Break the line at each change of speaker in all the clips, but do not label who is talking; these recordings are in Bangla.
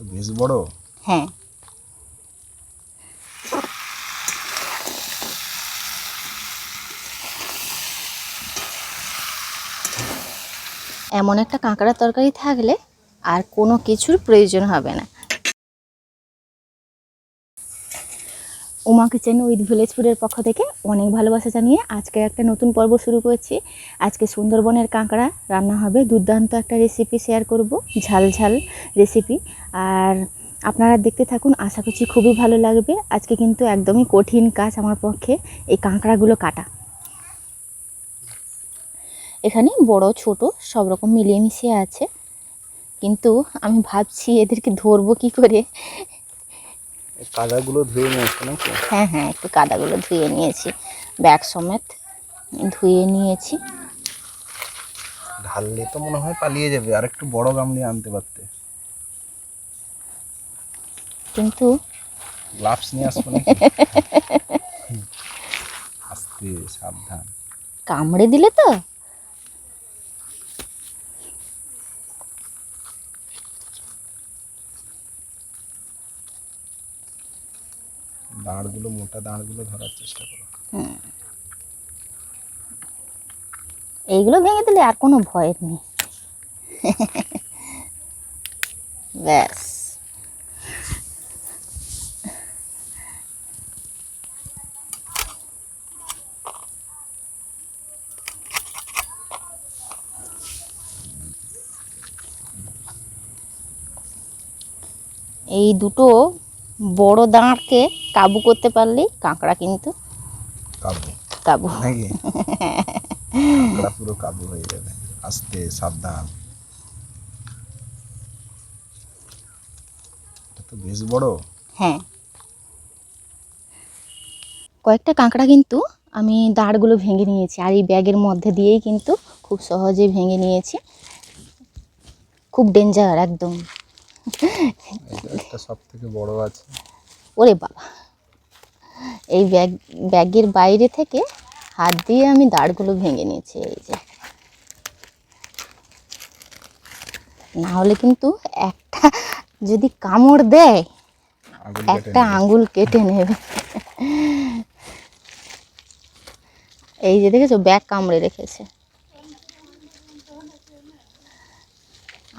তো বেশ বড়?
হ্যাঁ। এমন একটা কাঁকড়ার তরকারি থাকলে আর কোনো কিছুর প্রয়োজন হবে না। উমা কিচেন উইথ ভিলেজ ফুডের পক্ষ থেকে অনেক ভালোবাসা জানিয়ে আজকে একটা নতুন পর্ব শুরু করছি। আজকে সুন্দরবনের কাঁকড়া রান্না হবে। দুর্দান্ত একটা রেসিপি শেয়ার করব, ঝাল ঝাল রেসিপি আর আপনারা দেখতে থাকুন, আশা করছি খুবই ভালো লাগবে। আজকে কিন্তু একদমই কঠিন কাজ আমার পক্ষে এই কাঁকড়াগুলো কাটা। এখানে বড়, ছোট সব রকম মিলিয়ে মিশিয়ে আছে। কিন্তু আমি ভাবছি এদেরকে ধরবো কি করে?
কাদাগুলো ধুয়ে নিয়ে আসছে নাকি?
হ্যাঁ হ্যাঁ একটু কাদাগুলো ধুয়ে নিয়েছি। ব্যাগ সমেত ধুয়ে নিয়েছি।
ঢাললে তো মনে হয় পালিয়ে যাবে আর একটু বড় গামলি আনতে পারতে।
কিন্তু
গ্লাভস নিয়ে আসব নাকি? আস্তে সাবধান।
কামড়ে দিলে তো?
দাঁড়গুলো, মোটা দাঁড়গুলো ধরার চেষ্টা করো।
এইগুলো ভেঙে দিলে আর কোনো ভয়ের নেই। ব্যাস। এই দুটো বড় দাঁড়কে কাবু করতে পারলেই কাঁকড়া কিন্তু
কাবু।
কাবু।
নাকি? কাঁকড়া পুরো কাবু হয়ে যাবে। আস্তে সাবধান। তো বেশ বড়।
হ্যাঁ। কয়েকটা কাঁকড়া কিন্তু আমি দাঁড়গুলো ভেঙে নিয়েছি আর এই ব্যাগের মধ্যে দিয়েই কিন্তু খুব সহজে ভেঙে নিয়েছি। খুব ডেঞ্জার একদম।
এটা সব থেকে বড় আছে।
ওরে বাবা। এই ব্যাগ ব্যাগের বাইরে থেকে হাত দিয়ে আমি দাঁড়গুলো ভেঙে নিয়েছি এই যে। না হলে কিন্তু একটা যদি কামড় দেয় একটা। আঙ্গুল কেটে নেবে। এই যে দেখেছ ব্যাগ কামড়ে রেখেছে।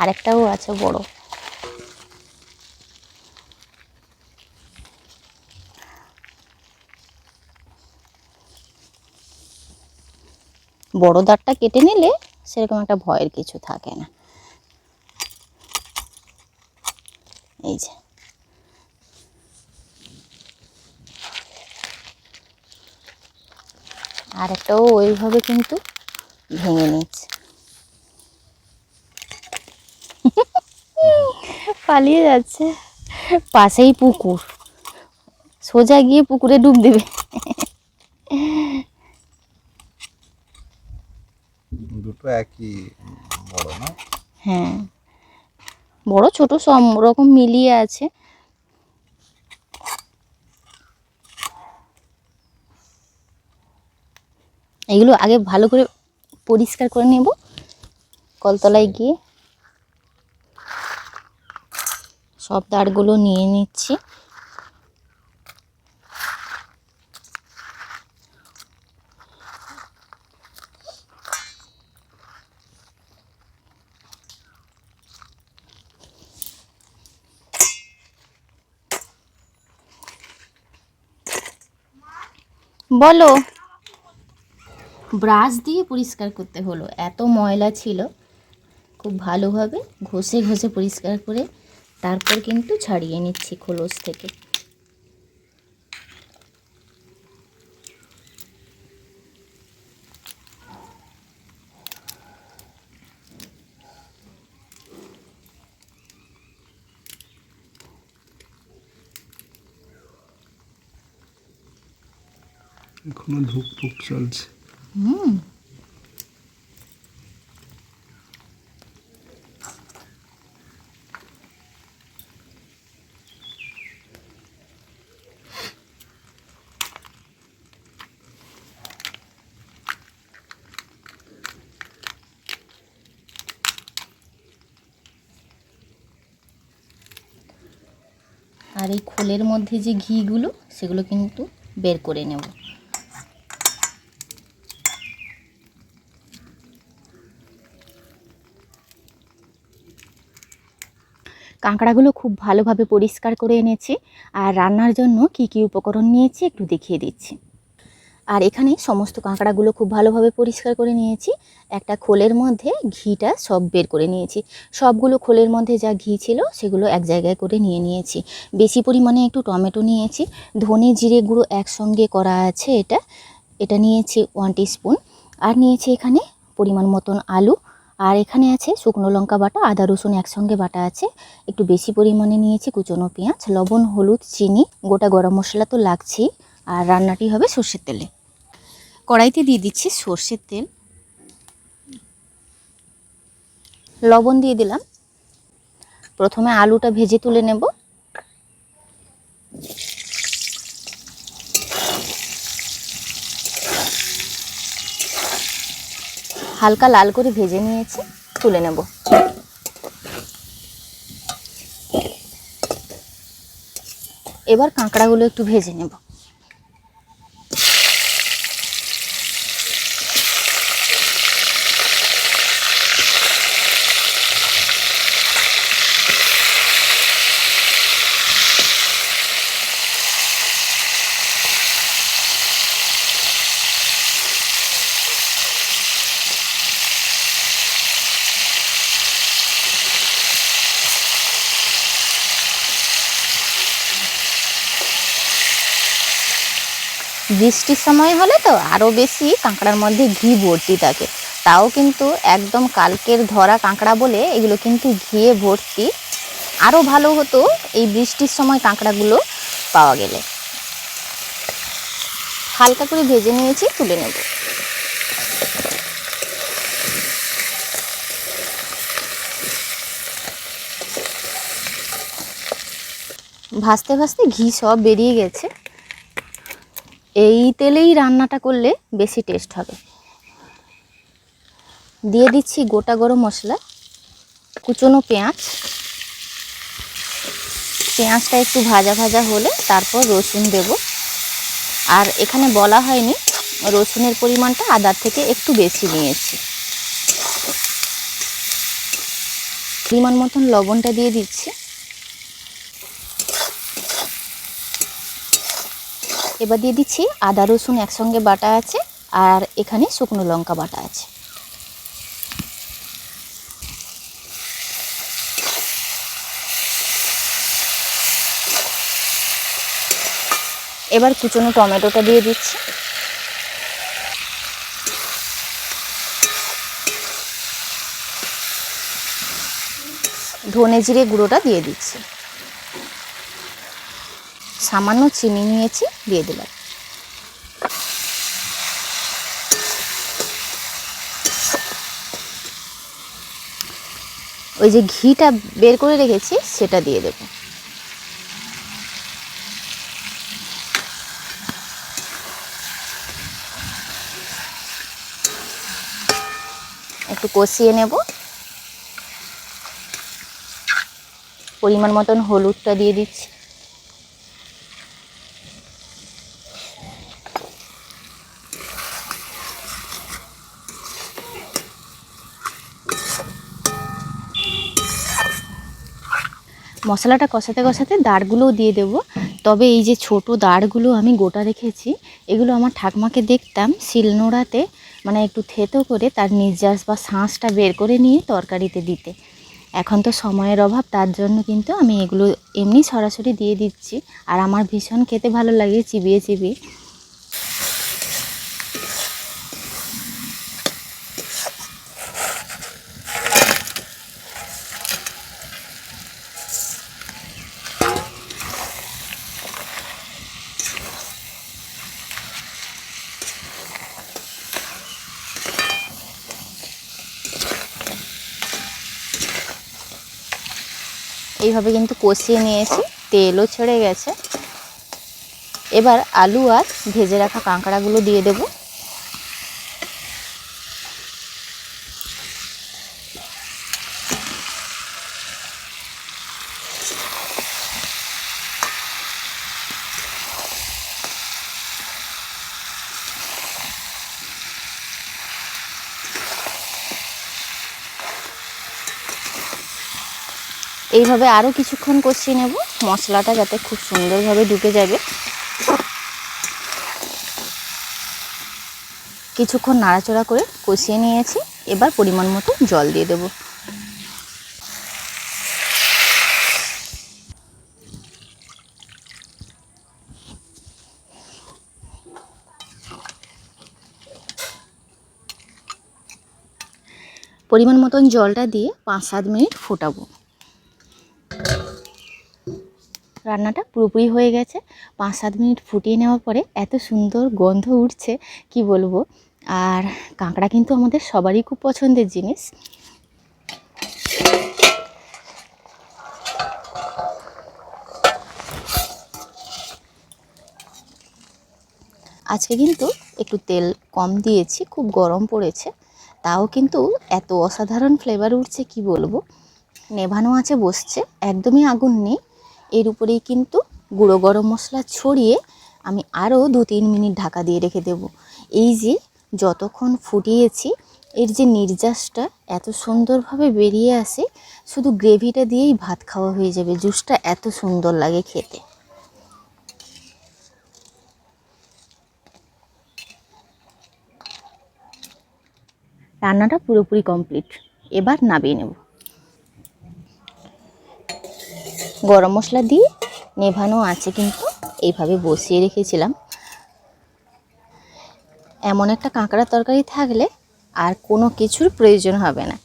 আরেকটাও আছে বড়। বড় দাঁতটা কেটে নিলে সেরকম একটা ভয়ের কিছু থাকে না। এই যে। আর একটাও ওইভাবে কিন্তু ভেঙে নিচ্ছে। পালিয়ে যাচ্ছে। পাশেই পুকুর। সোজা গিয়ে পুকুরে ডুব দেবে।
দুটো একই বড়, না?
হ্যাঁ। বড়, ছোট, সব রকম মিলিয়ে আছে। এগুলো আগে ভালো করে পরিষ্কার করে নেব, কলতলায় গিয়ে। সব দাঁড়গুলো নিয়ে নিচ্ছি। বলো। ব্রাশ দিয়ে পরিষ্কার করতে হলো। এত ময়লা ছিল, খুব ভালোভাবে ঘষে ঘষে পরিষ্কার করে তারপর কিন্তু ছাড়িয়ে নিচ্ছি খোলস থেকে।
এখনও ধুক ফুক চলছে।
হুম। আর এই খোলের মধ্যে যে ঘিগুলো, সেগুলো কিন্তু বের করে নেব। কাঁকড়াগুলো খুব ভালোভাবে পরিষ্কার করে এনেছি আর রান্নার জন্য কি কি উপকরণ নিয়েছি একটু দেখিয়ে দিচ্ছি। আর এখানে সমস্ত কাঁকড়াগুলো খুব ভালোভাবে পরিষ্কার করে নিয়েছি। একটা খোলের মধ্যে ঘিটা সব বের করে নিয়েছি। সবগুলো খোলের মধ্যে যা ঘি ছিল সেগুলো এক জায়গায় করে নিয়ে নিয়েছি। বেশি পরিমাণে একটু টমেটো নিয়েছি। ধনে জিরে গুঁড়ো একসঙ্গে করা আছে এটা। এটা নিয়েছি ওয়ান স্পুন আর নিয়েছি এখানে পরিমাণ মতন আলু। আর এখানে আছে শুকনো লঙ্কা বাটা, আদা, রসুন একসঙ্গে বাটা আছে। একটু বেশি পরিমাণে নিয়েছি কুচনো পেঁয়াজ, লবণ, হলুদ, চিনি, গোটা গরম মশলা তো লাগছেই। আর রান্নাটি হবে সর্ষের তেলে। কড়াইতে দিয়ে দিচ্ছি সর্ষের তেল। লবণ দিয়ে দিলাম। প্রথমে আলুটা ভেজে তুলে নেব। হালকা লাল করে ভেজে নিয়েছি তুলে নেব। এবার কাঁকড়াগুলো একটু ভেজে নেব। বৃষ্টির সময় হলে তো আরও বেশি কাঁকড়ার মধ্যে ঘি ভর্তি থাকে। তাও কিন্তু একদম কালকের ধরা কাঁকড়া বলে এগুলো কিন্তু ঘিয়ে ভর্তি। আরও ভালো হতো এই বৃষ্টির সময় কাঁকড়াগুলো পাওয়া গেলে। হালকা করে ভেজে নিয়েছি, তুলে নেব। ভাজতে ভাজতে ঘি সব বেরিয়ে গেছে। এই তেলেই রান্নাটা করলে বেশি টেস্ট হবে। দিয়ে দিচ্ছি গোটা গরম মশলা, কুচনো পেঁয়াজ। পেঁয়াজটা একটু ভাজা ভাজা হলে তারপর রসুন দেব। আর এখানে বলা হয়নি, রসুনের পরিমাণটা আদার থেকে একটু বেশি নিয়েছি। পরিমাণ মতন লবণটা দিয়ে দিচ্ছি। এবার দিয়ে দিচ্ছি আদা, রসুন একসঙ্গে বাটা আছে, আর এখানে শুকনো লঙ্কা বাটা আছে। এবার কুচনো টমেটোটা দিয়ে দিচ্ছি। ধনে জিরে গুঁড়োটা দিয়ে দিচ্ছি। সামান্য চিনি নিয়েছি, দিয়ে দিলাম। ওই যে ঘিটা বের করে রেখেছি, সেটা দিয়ে দেব। একটু কষিয়ে নেব। পরিমাণ মতন হলুদটা দিয়ে দিচ্ছি। মশলাটা কষাতে কষাতে দাঁড়গুলোও দিয়ে দেব। তবে এই যে ছোট দাঁড়গুলো আমি গোটা রেখেছি, এগুলো আমার ঠাকমাকে দেখতাম শিলনোড়াতে মানে একটু থেতো করে তার নির্যাস বা শাঁসটা বের করে নিয়ে তরকারিতে দিতে। এখন তো সময়ের অভাব, তার জন্য কিন্তু আমি এগুলো এমনি সরাসরি দিয়ে দিচ্ছি। আর আমার ভীষণ খেতে ভালো লাগে, চিবিয়ে চিবিয়ে। এইভাবে কিন্তু কষিয়ে নিয়েছি, তেলও ছেড়ে গেছে। এবার আলু আর ভেজে রাখা কাঁকড়াগুলো দিয়ে দেব। এইভাবে আরও কিছুক্ষণ কষিয়ে নেব। মশলাটা যাতে খুব সুন্দরভাবে ঢুকে যাবে। কিছুক্ষণ নাড়াচড়া করে কষিয়ে নিয়েছি। এবার পরিমাণ মতো জল দিয়ে দেবো। পরিমাণ মতন জলটা দিয়ে পাঁচ সাত মিনিট ফোটাবো। রান্নাটা পুরোপুরি হয়ে গেছে। পাঁচ সাত মিনিট ফুটিয়ে নেওয়ার পরে এত সুন্দর গন্ধ উঠছে, কি বলব? আর কাঁকড়া কিন্তু আমাদের সবারই খুব পছন্দের জিনিস। আজকে কিন্তু একটু তেল কম দিয়েছি, খুব গরম পড়েছে। তাও কিন্তু এত অসাধারণ ফ্লেভার উঠছে, কি বলব? নেভানো আছে, বসছে, একদমই আগুন নেই। এর উপরেই কিন্তু গুঁড়ো গরম মশলা ছড়িয়ে আমি আরও দু তিন মিনিট ঢাকা দিয়ে রেখে দেব। এই যে যতক্ষণ ফুটিয়েছি, এর যে নির্যাসটা এত সুন্দরভাবে বেরিয়ে আসে, শুধু গ্রেভিটা দিয়েই ভাত খাওয়া হয়ে যাবে, জুসটা এত সুন্দর লাগে খেতে। রান্নাটা পুরোপুরি কমপ্লিট। এবার নামিয়ে নেব। গরম মশলা দিয়ে নেভানো আছে কিন্তু এইভাবে বসিয়ে রেখেছিলাম। এমন একটা কাঁকড়া তরকারি থাকলে আর কোনো কিছুর প্রয়োজন হবে না।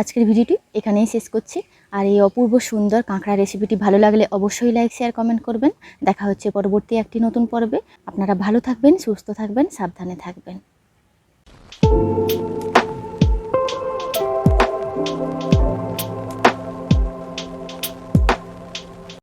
আজকের ভিডিওটি এখানেই শেষ করছি। আর এই অপূর্ব সুন্দর কাঁকড়া রেসিপিটি ভালো লাগলে অবশ্যই লাইক শেয়ার কমেন্ট করবেন। দেখা হচ্ছে পরবর্তী একটি নতুন পর্বে। আপনারা ভালো থাকবেন, সুস্থ থাকবেন, সাবধানে থাকবেন।